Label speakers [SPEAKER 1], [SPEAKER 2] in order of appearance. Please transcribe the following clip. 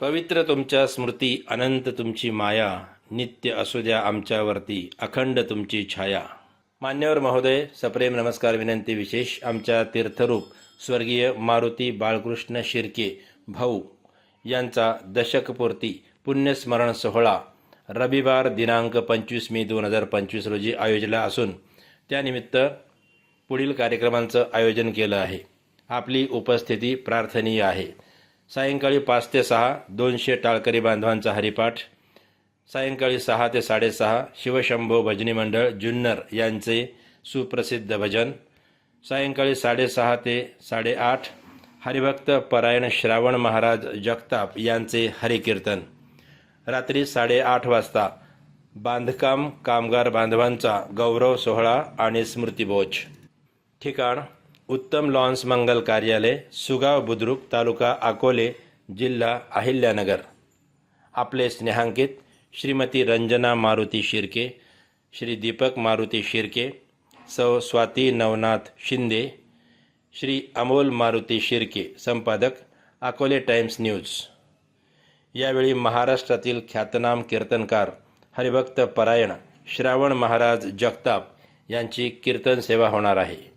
[SPEAKER 1] पवित्र तुमच्या स्मृती अनंत तुमची माया नित्य असू द्या आमच्यावरती अखंड तुमची छाया. मान्यवर महोदय सप्रेम नमस्कार विनंती विशेष आमच्या तीर्थरूप स्वर्गीय मारुती बाळकृष्ण शिर्के भाऊ यांचा दशकपूर्ती पुण्यस्मरण सोहळा रविवार दिनांक पंचवीस मे दोन हजार पंचवीस रोजी आयोजला असून त्यानिमित्त पुढील कार्यक्रमांचं आयोजन केलं आहे. आपली उपस्थिती प्रार्थनीय आहे. सायंकाळी पाच ते सहा दोनशे टाळकरी बांधवांचा हरिपाठ. सायंकाळी सहा ते साडेसहा शिवशंभो भजनी मंडळ जुन्नर यांचे सुप्रसिद्ध भजन. सायंकाळी साडेसहा ते साडेआठ हरिभक्त परायण श्रावण महाराज जगताप यांचे हरिकीर्तन. रात्री साडेआठ वाजता बांधकाम कामगार बांधवांचा गौरव सोहळा आणि स्मृतिभोज. ठिकाण उत्तम लॉन्स मंगल कार्यालय सुगाव बुद्रुक तालुका अकोले जिल्हा अहिल्यानगर. आपले स्नेहांकित श्रीमती रंजना मारुती शिर्के श्री दीपक मारुती शिर्के सौ स्वाती नवनाथ शिंदे श्री अमोल मारुती शिर्के संपादक अकोले टाइम्स न्यूज. यावेळी महाराष्ट्रातील ख्यातनाम कीर्तनकार हरिभक्त परायण श्रावण महाराज जगताप यांची कीर्तन सेवा होणार आहे.